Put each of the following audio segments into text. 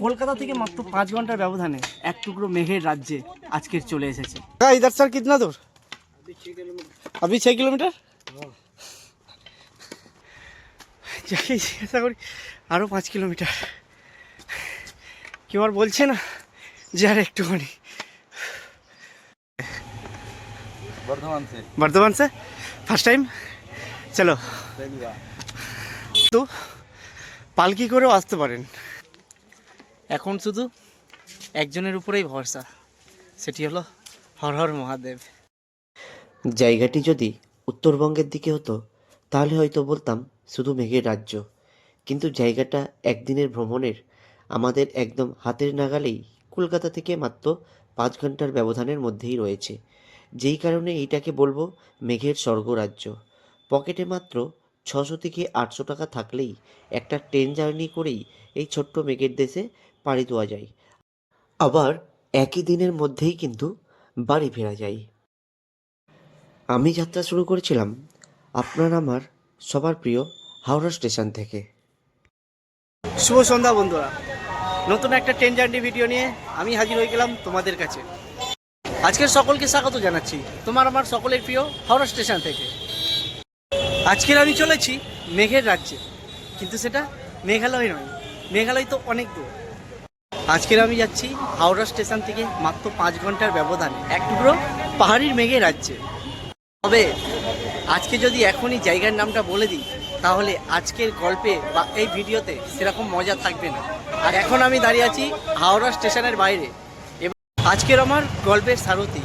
কলকাতা থেকে মাত্র পাঁচ ঘন্টার ব্যবধানে এক টুকরো মেঘের রাজ্যে আজকের চলে এসেছে ইধার স্যার কিতনা দূর अभी छः किलोमीटर যাকে জিজ্ঞাসা করি আরও পাঁচ কিলোমিটার কেউ আর বলছে না যে আর একটুখানি बर्धमान से বর্ধমান সে ফার্স্ট টাইম চলো पहली बार তো পালকি করেও আসতে পারেন এখন শুধু একজনের উপরেই ভরসা। সেটি হলো হর হর মহাদেব। জায়গাটি যদি উত্তরবঙ্গের দিকে হতো, তাহলে হয়তো বলতাম শুধু মেঘের রাজ্য। কিন্তু জায়গাটা একদিনের ভ্রমণের, আমাদের একদম হাতের নাগালেই কলকাতা থেকে মাত্র পাঁচ ঘণ্টার ব্যবধানের মধ্যেই রয়েছে। যেই কারণে এইটাকে বলব মেঘের স্বর্গরাজ্য। পকেটে মাত্র ছশো থেকে আটশো টাকা থাকলেই একটা ট্রেন জার্নি করেই এই ছোট্ট মেঘের দেশে পাড়ি দেওয়া যায়। আবার একই দিনের মধ্যেই কিন্তু বাড়ি ফেরা যায়। আমি যাত্রা শুরু করেছিলাম আপনার আমার সবার প্রিয় হাওড়া স্টেশন থেকে। শুভ সন্ধ্যা বন্ধুরা। নতুন একটা ট্রেন জার্নি ভিডিও নিয়ে আমি হাজির হয়ে গেলাম তোমাদের কাছে। আজকের সকলকে স্বাগত জানাচ্ছি তোমার আমার সকলের প্রিয় হাওড়া স্টেশন থেকে। আজকের আমি চলেছি মেঘের রাজ্যে। কিন্তু সেটা মেঘালয় নয়, মেঘালয় তো অনেক দূর। আজকের আমি যাচ্ছি হাওড়া স্টেশন থেকে মাত্র পাঁচ ঘণ্টার ব্যবধানে। এক টুকরো পাহাড়ির মেঘে রাজ্যে। তবে আজকে যদি এখনই জায়গার নামটা বলে দিই, তাহলে আজকের গল্পে বা এই ভিডিওতে সেরকম মজা থাকবে না। আর এখন আমি দাঁড়িয়ে আছি হাওড়া স্টেশনের বাইরে। এবং আজকের আমার গল্পের সারথি,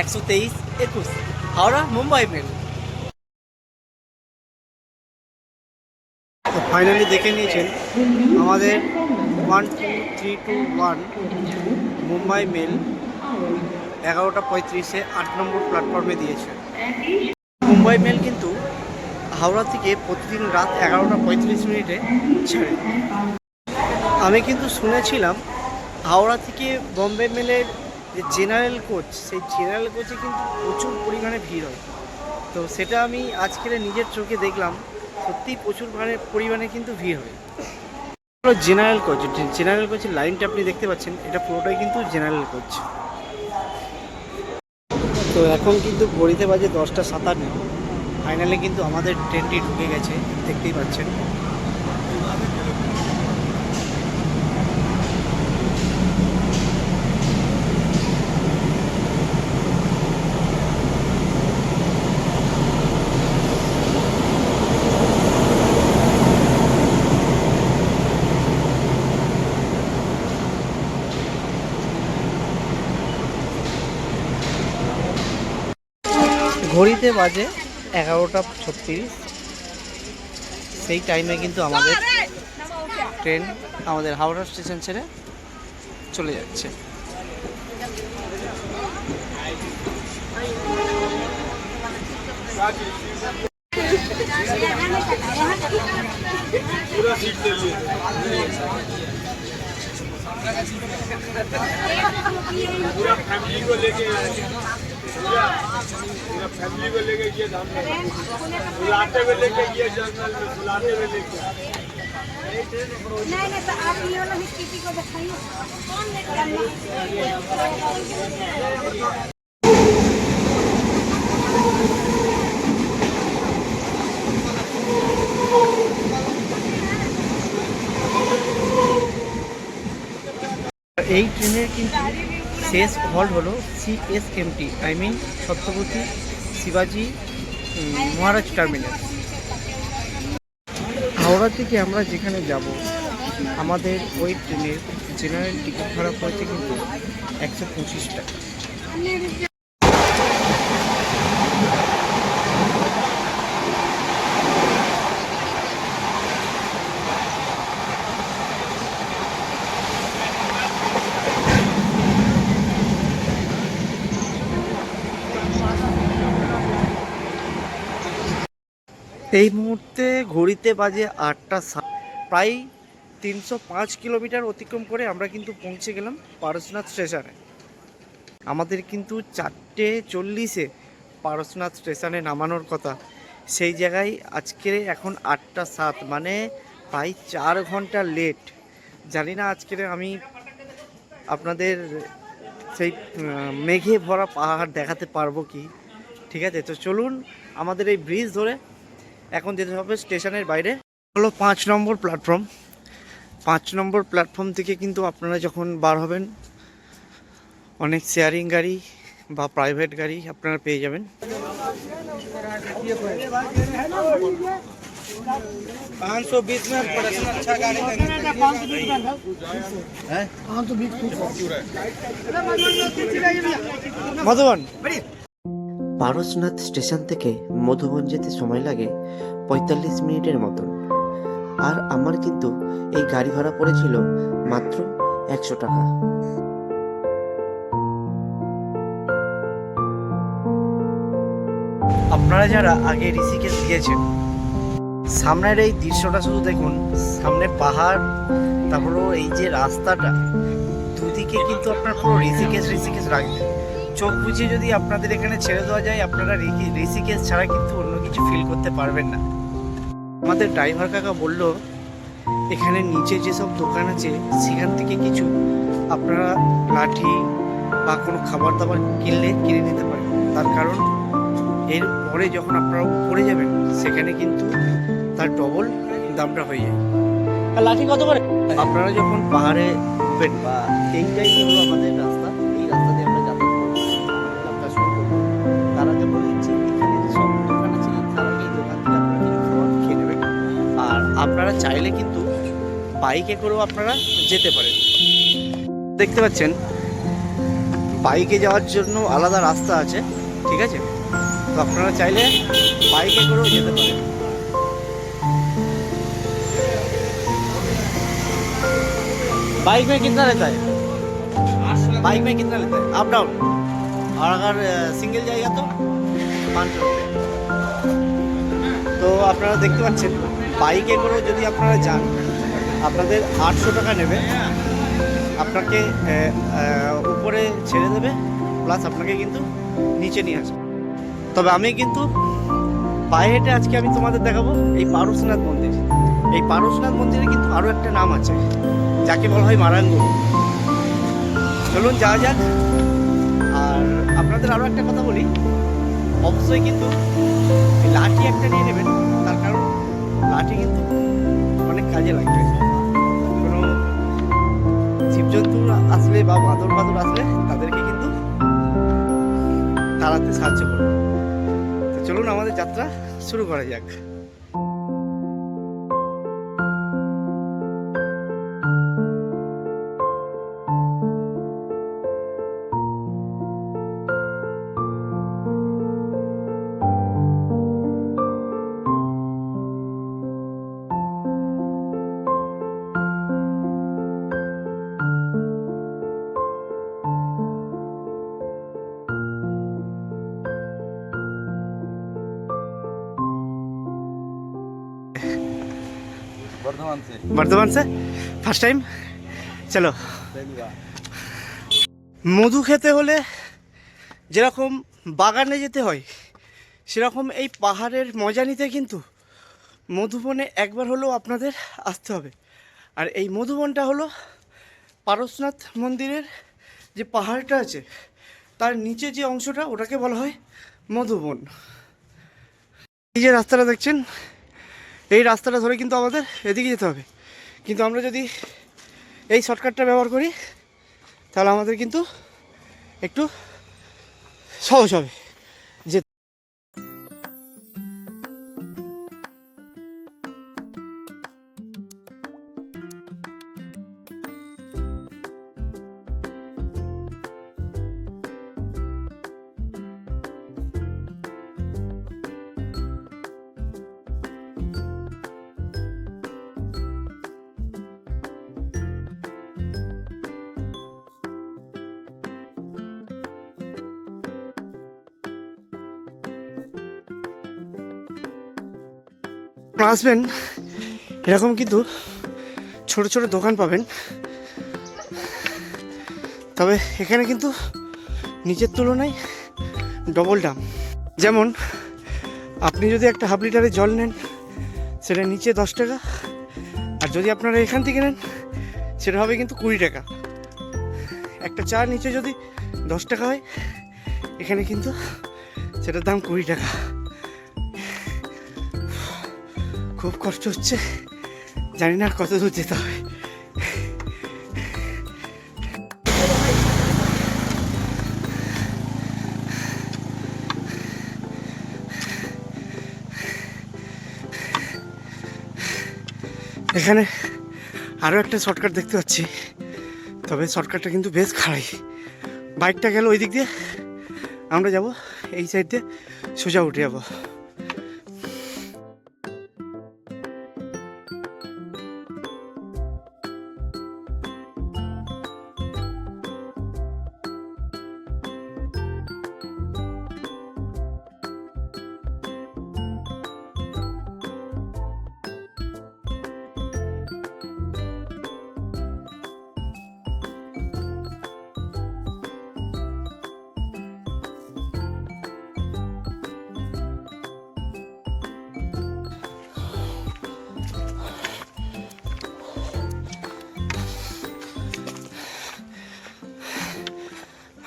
একশো তেইশ একুশ, হাওড়া মুম্বাই মেল। ফাইনালি দেখে নিয়েছেন আমাদের one two three two one Mumbai mail এগারোটা পঁয়ত্রিশে আট নম্বর প্ল্যাটফর্মে দিয়েছে। মুম্বাই মেল কিন্তু হাওড়া থেকে প্রতিদিন রাত এগারোটা পঁয়ত্রিশ মিনিটে ছাড়ে। আমি কিন্তু শুনেছিলাম হাওড়া থেকে বম্বে মেলের যে জেনারেল কোচ, সেই জেনারেল কোচে কিন্তু প্রচুর পরিমাণে ভিড় হয়। তো সেটা আমি আজকের নিজের চোখে দেখলাম সত্যি প্রচুর পরিমাণে কিন্তু ভিড় হয়। জেনারেল কোচ জেনারেল কোচের লাইনটা আপনি দেখতে পাচ্ছেন, এটা পুরোটাই কিন্তু জেনারেল কোচ তো এখন কিন্তু ঘড়িতে বাজে দশটা সাতান্ন। ফাইনালে কিন্তু আমাদের ট্রেনটি ঢুকে গেছে, দেখতেই পাচ্ছেন। ঘড়িতে বাজে এগারোটা ছত্রিশ সেই টাইমে কিন্তু আমাদের ট্রেন আমাদের হাওড়া স্টেশন ছেড়ে চলে যাচ্ছে पूरा फैमिली को लेके पूरा पूरा फैमिली को लेके ये धाम में बुलाते हुए लेके ये जंगल में बुलाते हुए लेके नहीं नहीं तो आप ये वाला भी किसी को दिखाइए कौन এই ট্রেনের কিন্তু শেষ হল্ট হলো সিএসএমটি আই মিন ছত্রপতি শিবাজি মহারাজ টার্মিনাল হাওড়া থেকে আমরা যেখানে যাব, আমাদের ওই ট্রেনের জেনারেল টিকিট ভাড়া পড়েছে কিন্তু একশো পঁচিশ টাকা। এই মুহূর্তে ঘড়িতে বাজে আটটা প্রায় তিনশো পাঁচ কিলোমিটার অতিক্রম করে আমরা কিন্তু পৌঁছে গেলাম পারশনাথ স্টেশনে। আমাদের কিন্তু চারটে চল্লিশে পারশনাথ স্টেশনে নামানোর কথা। সেই জায়গায় আজকে এখন আটটা সাত মানে প্রায় চার ঘণ্টা লেট। জানি না আজকের আমি আপনাদের সেই মেঘে ভরা পাহাড় দেখাতে পারব কি? ঠিক আছে, তো চলুন আমাদের এই ব্রিজ ধরে এখন যেতে হবে স্টেশনের বাইরে হলো পাঁচ নম্বর প্ল্যাটফর্ম পাঁচ নম্বর প্ল্যাটফর্ম থেকে কিন্তু আপনারা যখন বার হবেন অনেক শেয়ারিং গাড়ি বা প্রাইভেট গাড়ি আপনারা পেয়ে যাবেন पाँच सौ बीस में प्रोडक्शन अच्छा गाड़ी মধুবন পারসনাথ স্টেশন থেকে মধুবন যেতে সময় লাগে পঁয়তাল্লিশ মিনিটের মতন। আর আমার কিন্তু এই গাড়ি ভাড়া পড়েছিল মাত্র একশো টাকা। আপনারা যারা আগে ঋষিকেশ গিয়েছেন, সামনের এই দৃশ্যটা শুধু দেখুন, সামনে পাহাড়, তারপরও এই যে রাস্তাটা, দুদিকে কিন্তু আপনার পুরো ঋষিকেশ ঋষিকেশ রাখবে চোখ বুঝিয়ে যদি আপনাদের এখানে ছেড়ে দেওয়া যায় আপনারা ঋষি- ঋষিকেশ ছাড়া কিন্তু অন্য কিছু ফিল করতে পারবেন না। আমাদের ড্রাইভার কাকা বলল এখানে নিচে যেসব দোকান আছে সেখান থেকে কিছু আপনারা লাঠি বা কোনো খাবার দাবার কিনলে কিনে নিতে পারেন। তার কারণ এর পরে যখন আপনারা উপরে যাবেন সেখানে কিন্তু তার ডবল দামটা হয়ে যায়। লাঠি কত করে? আপনারা যখন পাহাড়ে উঠবেন বা এইটাই হলো আমাদের রাস্তা আপনারা চাইলে কিন্তু বাইকে করেও আপনারা যেতে পারেন দেখতে পাচ্ছেন বাইকে যাওয়ার জন্য আলাদা রাস্তা আছে ঠিক আছে তো আপনারা চাইলে বাইকে করেও যেতে পারেন बाइक में कितना लेता है बाइक में कितना लेता है अप डाउन और अगर सिंगल जाएगा तो पाँच सौ रुपये তো আপনারা দেখতে পাচ্ছেন বাইকে করে যদি আপনারা যান, আপনাদের আটশো টাকা নেবে। আপনাকে উপরে ছেড়ে দেবে, প্লাস আপনাকে কিন্তু নিচে নিয়ে আসবে। তবে আমি কিন্তু পায়ে হেঁটে আজকে আমি তোমাদের দেখাবো এই পারশনাথ মন্দির। এই পারশনাথ মন্দিরে কিন্তু আরও একটা নাম আছে, যাকে বলা হয় মারাঙ্গ চলুন যাওয়া যাক। আর আপনাদের আরও একটা কথা বলি। অবশ্যই কিন্তু লাঠি একটা নিয়ে নেবেন। লাঠি কিন্তু অনেক কাজে লাগবে। কোনো জীবজন্তু আসলে বা বাঁদর বাঁদর আসলে তাদেরকে কিন্তু তাড়াতে সাহায্য করবে। তো চলুন আমাদের যাত্রা শুরু করা যাক। बर्धमान से बर्धमान से ফার্স্ট টাইম চলো पहली बार মধু খেতে হলে যেরকম বাগানে যেতে হয় সেরকম এই পাহাড়ের মজা নিতে কিন্তু মধুবনে একবার হলেও আপনাদের আসতে হবে আর এই মধুবনটা হলো পারশনাথ মন্দিরের যে পাহাড়টা আছে তার নিচে যে অংশটা ওটাকে বলা হয় মধুবন এই যে রাস্তাটা দেখছেন এই রাস্তাটা ধরে কিন্তু আমাদের এদিকে যেতে হবে কিন্তু আমরা যদি এই শর্টকাটটা ব্যবহার করি তাহলে আমাদের কিন্তু একটু সহজ হবে। আসবেন, এরকম কিন্তু ছোট ছোট দোকান পাবেন। তবে এখানে কিন্তু নিচের তুলনায় ডবল দাম। যেমন, আপনি যদি একটা হাফ লিটারের জল নেন, সেটা নিচে দশ টাকা, আর যদি আপনারা এখান থেকে নেন, সেটা হবে কিন্তু কুড়ি টাকা। একটা চা নিচে যদি দশ টাকা হয়, এখানে কিন্তু সেটার দাম কুড়ি টাকা। খুব কষ্ট হচ্ছে। জানি না কত দূর যেতে হবে। এখানে আরও একটা শর্টকাট দেখতে পাচ্ছি। তবে শর্টকাটটা কিন্তু বেশ খাড়াই। বাইকটা গেল ওই দিক দিয়ে। আমরা যাব এই সাইড দিয়ে সোজা উঠে যাব।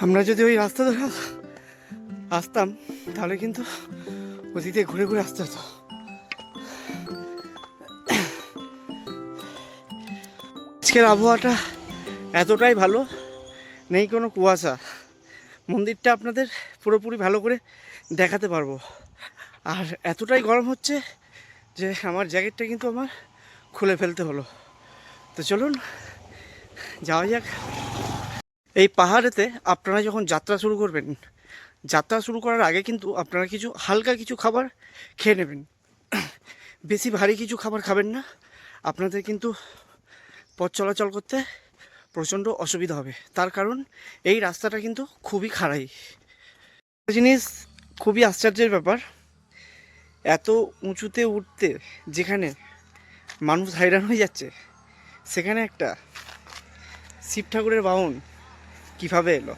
আমরা যদি ওই রাস্তা ধরে আসতাম, তাহলে কিন্তু ওদিক ঘুরে ঘুরে আসতে হতো। আজকের আবহাওয়াটা এতটাই ভালো, নেই কোনো কুয়াশা। মন্দিরটা আপনাদের পুরোপুরি ভালো করে দেখাতে পারব। আর এতটাই গরম হচ্ছে যে আমার জ্যাকেটটা কিন্তু আমার খুলে ফেলতে হলো। তো চলুন, যাওয়া যাক। এই পাহাড়েতে আপনারা যখন যাত্রা শুরু করবেন, যাত্রা শুরু করার আগে কিন্তু আপনারা কিছু হালকা কিছু খাবার খেয়ে নেবেন। বেশি ভারী কিছু খাবার খাবেন না। আপনাদের কিন্তু পথ চলাচল করতে প্রচণ্ড অসুবিধা হবে। তার কারণ এই রাস্তাটা কিন্তু খুবই একটা জিনিস খুবই আশ্চর্যের ব্যাপার, এত উঁচুতে উঠতে যেখানে মানুষ হাইরান হয়ে যাচ্ছে, সেখানে একটা শিব ঠাকুরের বাহন কিভাবে এলো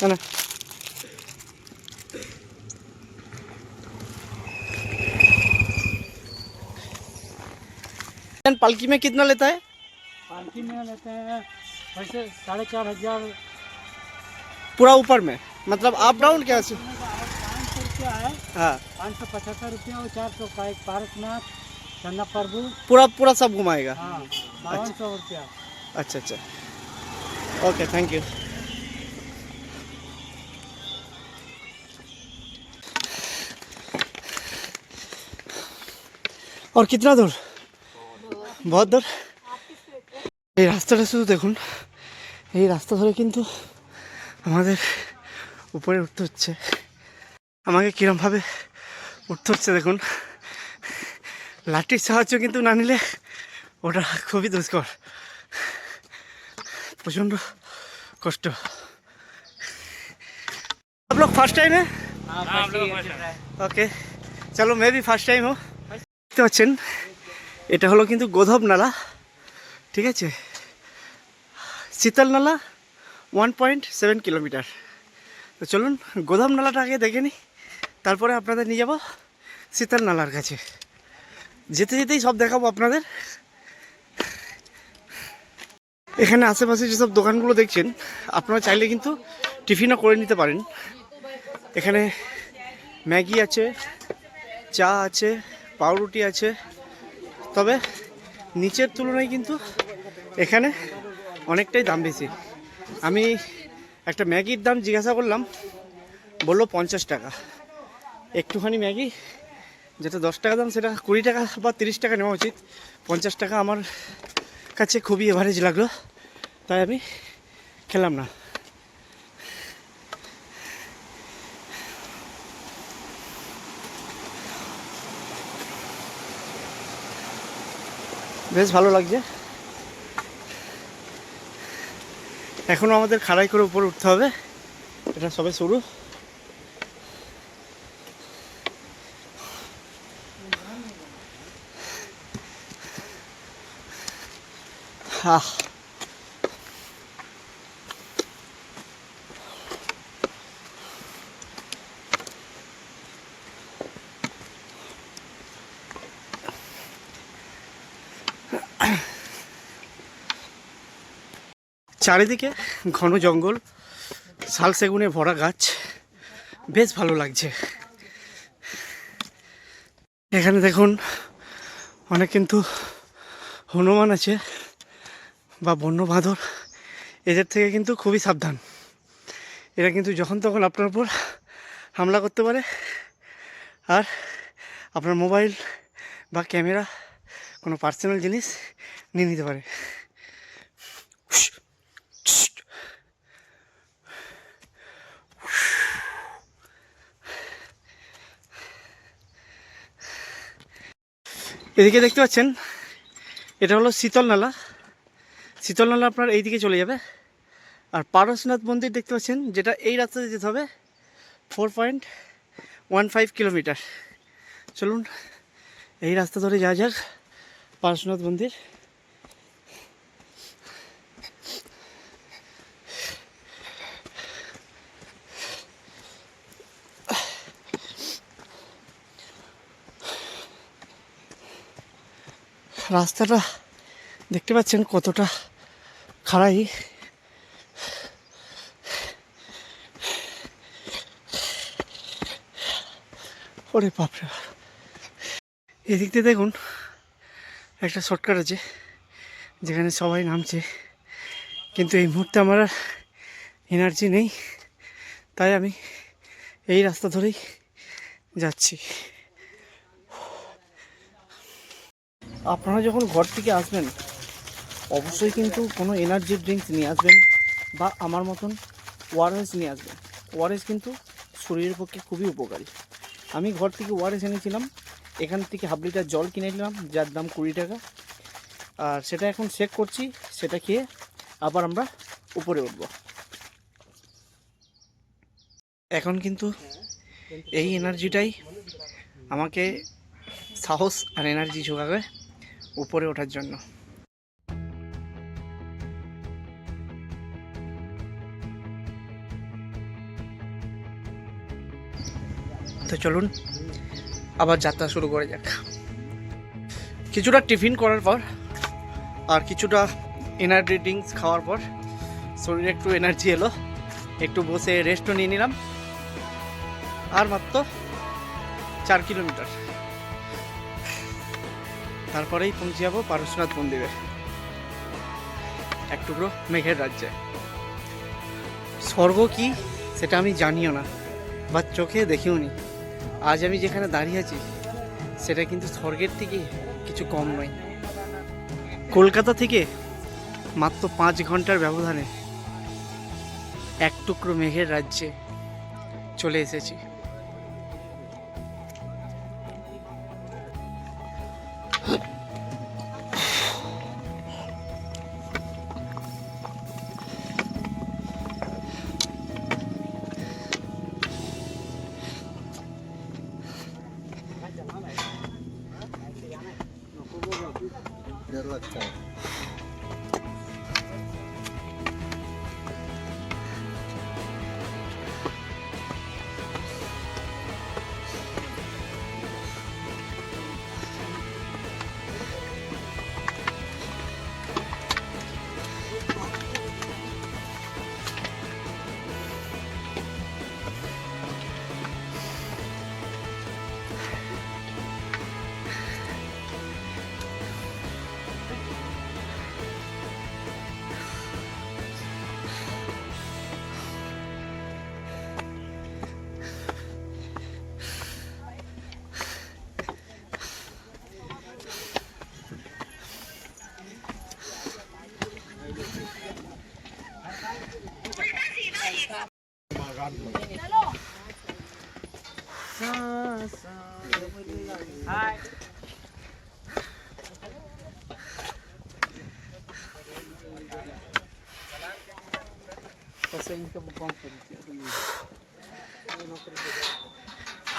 না না पालकी में कितना लेता है पालकी में लेते हैं वैसे साढ़े चार हजार पूरा ऊपर में मतलब अप डाउन क्या है पाँच सौ रुपया है हाँ पाँच सौ पचहत्तर रुपया और चार सौ का एक पारकनाथ चन्ना प्रभु पूरा पूरा सब घुमाएगा हाँ बावन सौ रुपया अच्छा अच्छा ओके थैंक यू और कितना दूर बहुत दूर এই রাস্তাটা শুধু দেখুন এই রাস্তা ধরে কিন্তু আমাদের উপরে উঠতে হচ্ছে আমাকে কীরমভাবে উঠতে হচ্ছে দেখুন লাঠির সাহায্য কিন্তু না নিলে ওটা খুবই দুষ্কর प्रचंड कष्ट आप लोग फर्स्ट टाइम है ওকে চলো মে বি ফার্স্ট টাইম হো দেখতে পাচ্ছেন এটা হলো কিন্তু গোধব নালা ঠিক আছে শীতল নালা ওয়ান পয়েন্ট সেভেন কিলোমিটার তো চলুন গোধব নালাটা আগে দেখে নিই তারপরে আপনাদের নিয়ে যাব শীতল নালার কাছে। যেতে যেতেই সব দেখাবো আপনাদের। এখানে আশেপাশে যেসব দোকানগুলো দেখছেন, আপনারা চাইলে কিন্তু টিফিনও করে নিতে পারেন। এখানে ম্যাগি আছে, চা আছে, পাউরুটি আছে। তবে নিচের তুলনায় কিন্তু এখানে অনেকটাই দাম বেশি। আমি একটা ম্যাগির দাম জিজ্ঞাসা করলাম, বলল পঞ্চাশ টাকা। একটুখানি ম্যাগি, যেটা দশ টাকা দাম, সেটা কুড়ি টাকা বা তিরিশ টাকা নেওয়া উচিত। পঞ্চাশ টাকা আমার কাছে খুবই এভারেজ লাগল, তাই আমি খেলাম না। বেশ ভালো লাগছে। এখনও আমাদের খাড়াই করে উপরে উঠতে হবে। এটা সবে শুরু। আহ চারিদিকে ঘন জঙ্গল, শাল সেগুনে ভরা গাছ। বেশ ভালো লাগছে। এখানে দেখুন, অনেক কিন্তু হনুমান আছে। বা বন্য বাঁদর, এদের থেকে কিন্তু খুবই সাবধান। এরা কিন্তু যখন তখন আপনার উপর হামলা করতে পারে। আর আপনার মোবাইল বা ক্যামেরা কোনো পার্সোনাল জিনিস নিয়ে নিতে পারে। এদিকে দেখতে পাচ্ছেন, এটা হলো শীতল নালা। শীতল নালা আপনার এই দিকে চলে যাবে। আর পারসনাথ মন্দির দেখতে পাচ্ছেন, যেটা এই রাস্তাতে যেতে হবে four point one five kilometre চলুন, এই রাস্তা ধরে যাওয়া যাক পারশনাথ মন্দির। রাস্তাটা দেখতে পাচ্ছেন কতটা খাড়াই। ওরে বাপরে এদিক দিয়ে দেখুন, একটা শর্টকাট আছে, যেখানে সবাই নামছে। কিন্তু এই মুহূর্তে আমার আর এনার্জি নেই, তাই আমি এই রাস্তা ধরেই যাচ্ছি। আপনারা যখন ঘর থেকে আসবেন অবশ্যই কিন্তু কোনো এনার্জি ড্রিঙ্কস নিয়ে আসবেন বা আমার মতন ওয়ারেস নিয়ে আসবেন। ওয়ারেস কিন্তু শরীরের পক্ষে খুবই উপকারী। আমি ঘর থেকে ওয়ারেস এনেছিলাম, এখান থেকে হাফ লিটার জল কিনে নিলাম, যার দাম কুড়ি টাকা। আর সেটা এখন চেক করছি, সেটা খেয়ে আবার আমরা উপরে উঠব। এখন কিন্তু এই এনার্জিটাই আমাকে সাহস আর এনার্জি যোগাবে উপরে ওঠার জন্য। তো চলুন, আবার যাত্রা শুরু করে যাক। কিছুটা টিফিন করার পর আর কিছুটা এনার্জি ড্রিঙ্কস খাওয়ার পর শরীরে একটু এনার্জি এলো, একটু বসে রেস্টও নিয়ে নিলাম। আর মাত্র চার কিলোমিটার। তারপরেই পৌঁছে যাব পারশনাথ মন্দিরে। এক টুকরো মেঘের রাজ্যে। স্বর্গ কি সেটা আমি জানিও না, বা চোখে দেখিও নি। আজ আমি যেখানে দাঁড়িয়ে আছি, সেটা কিন্তু স্বর্গের থেকে কিছু কম নয়। কলকাতা থেকে মাত্র পাঁচ ঘণ্টার ব্যবধানে এক টুকরো মেঘের রাজ্যে চলে এসেছি।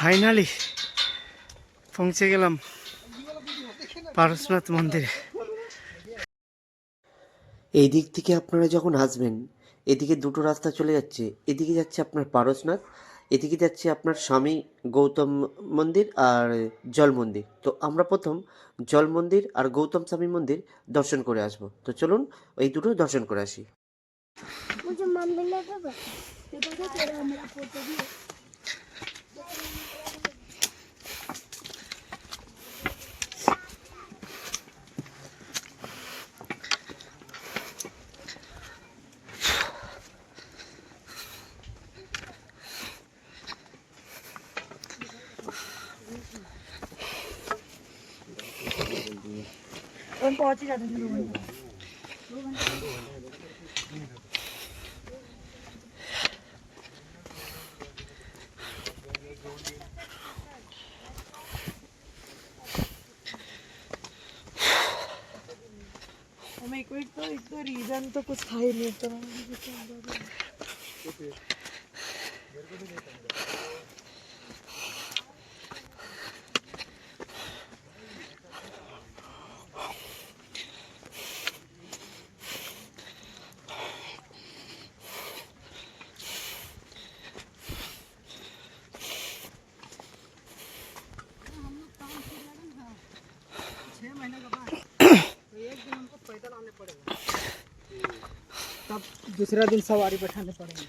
ফাইনালি পৌঁছে গেলাম পারশনাথ মন্দিরে। এই দিক থেকে আপনারা যখন আসবেন, এদিকে দুটো রাস্তা চলে যাচ্ছে, এদিকে যাচ্ছে আপনার পারসনাথ এদিকে যাচ্ছে আপনার স্বামী গৌতম মন্দির আর জল মন্দির। তো আমরা প্রথম জল মন্দির আর গৌতম স্বামী মন্দির দর্শন করে আসব। তো চলুন এই দুটো দর্শন করে আসি। मुझे मम्मी ने तो बता ये पता तेरा मेरा फोटो भी है मेरे को एक तो एक तो रीजन तो कुछ था ही नहीं तो तब दूसरा दिन सवारी बैठाने पड़ेंगे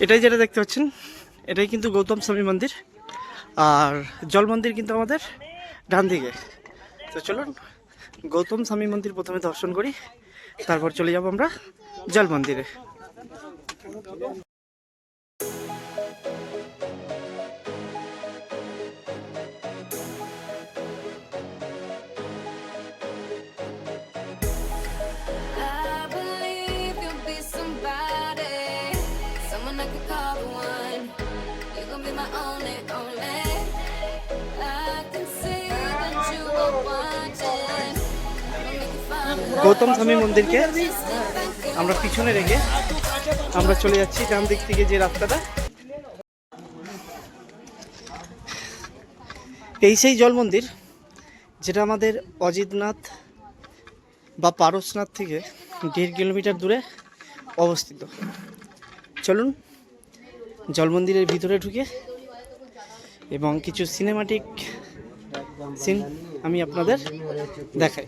এটাই যেটা দেখতে পাচ্ছেন এটাই কিন্তু গৌতম স্বামী মন্দির আর জল মন্দির কিন্তু আমাদের ডান দিকে। তো চলুন, গৌতম স্বামী মন্দির প্রথমে দর্শন করি, তারপর চলে যাব আমরা জল মন্দিরে। গৌতম স্বামী মন্দিরকে আমরা পিছনে রেখে আমরা চলে যাচ্ছি ডান দিক থেকে যে রাস্তাটা। এই সেই জল মন্দির, যেটা আমাদের অজিতনাথ বা পারসনাথ থেকে দেড় কিলোমিটার দূরে অবস্থিত। চলুন, জল মন্দিরের ভিতরে ঢুকে এবং কিছু সিনেমাটিক সিন আমি আপনাদের দেখাই।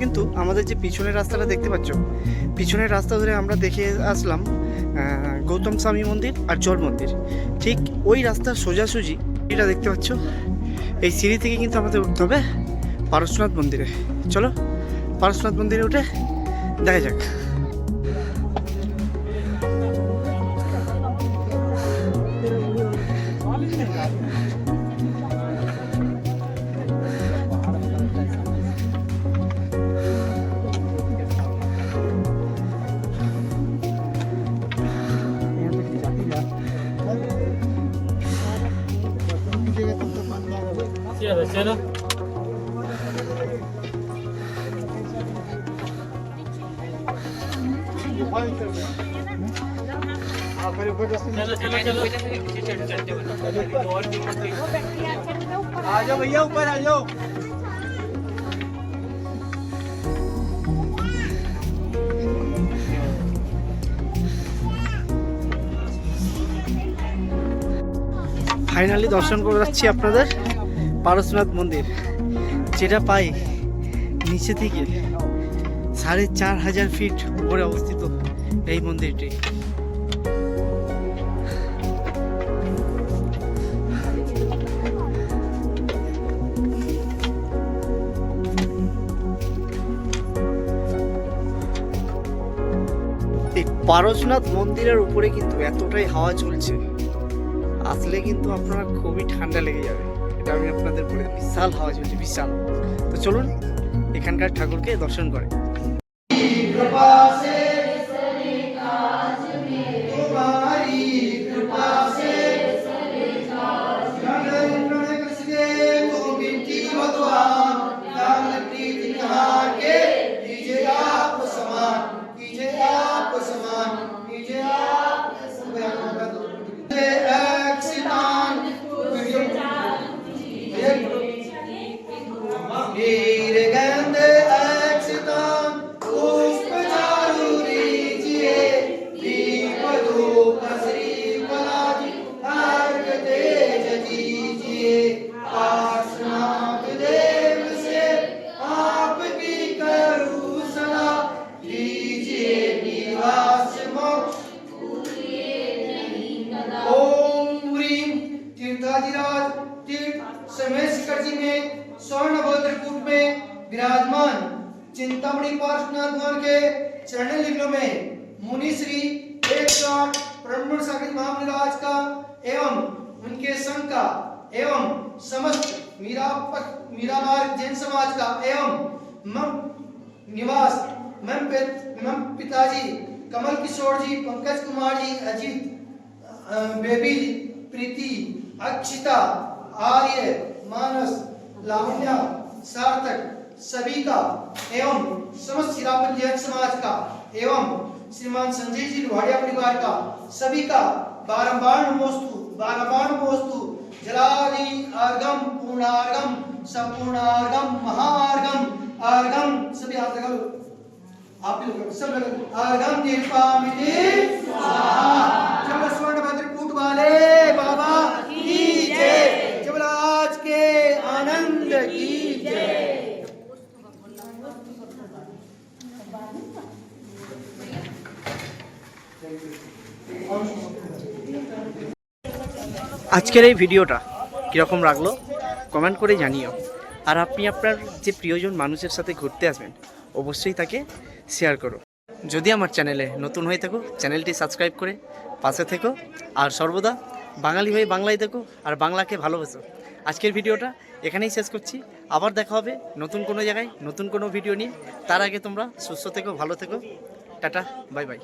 কিন্তু আমাদের যে পিছনের রাস্তাটা দেখতে পাচ্ছ, পিছনের রাস্তা ধরে আমরা দেখে আসলাম গৌতম স্বামী মন্দির আর জল মন্দির। ঠিক ওই রাস্তার সোজাসুজি এটা দেখতে পাচ্ছ, এই সিঁড়ি থেকে কিন্তু আমাদের উঠতে হবে পারশনাথ মন্দিরে। চলো পারশনাথ মন্দিরে উঠে দেখা যাক। দর্শন করে যাচ্ছি আপনাদের পারশনাথ মন্দির। যেটা পাই নিচে থেকে সাড়ে চার হাজার ফিট উপরে অবস্থিত এই মন্দিরটি। পারশনাথ মন্দিরের উপরে কিন্তু এতটাই হাওয়া চলছে। আসলে কিন্তু আপনারা খুবই ঠান্ডা লেগে যাবে। এটা আমি আপনাদের বলে বিশাল হাওয়া চলছে, বিশাল। তো চলুন, এখানকার ঠাকুরকে দর্শন করে। मम मम पिताजी कमल किशोर जी, पंकज कुमार जी, अजीत बेबी, प्रीति, अक्षिता, आर्य, मानस, लावण्या, सार्थक सभी का एवं समस्त सिरापन जैन समाज का एवं श्रीमान संजय जी लोहाड़िया परिवार का सभी का बारंबार नमोस्तु बारंबार नमोस्तु। जलादि अर्घम, पूर्णार्घम, संपूर्णार्घम, महार्घम, अर्घम। सभी हाथ लगा लो आप भी लोग सब लोग अर्घम दीपामिति स्वाहा जब स्वर्ण भद्रकूट वाले बाबा की जय जबराज के आनंद की जय আজকের এই ভিডিওটা কীরকম লাগলো কমেন্ট করে জানিও আর আপনি আপনার যে প্রিয়জন মানুষের সাথে ঘুরতে আসবেন অবশ্যই তাকে শেয়ার করো। যদি আমার চ্যানেলে নতুন হয়ে থাকো চ্যানেলটি সাবস্ক্রাইব করে পাশে থেকো। আর সর্বদা বাঙালি হয়ে বাংলায় দেখো আর বাংলাকে ভালোবাসো। আজকের ভিডিওটা এখানেই শেষ করছি। আবার দেখা হবে নতুন কোনো জায়গায়, নতুন কোনো ভিডিও নিয়ে। তার আগে তোমরা সুস্থ থেকো, ভালো থেকো। Tata bye bye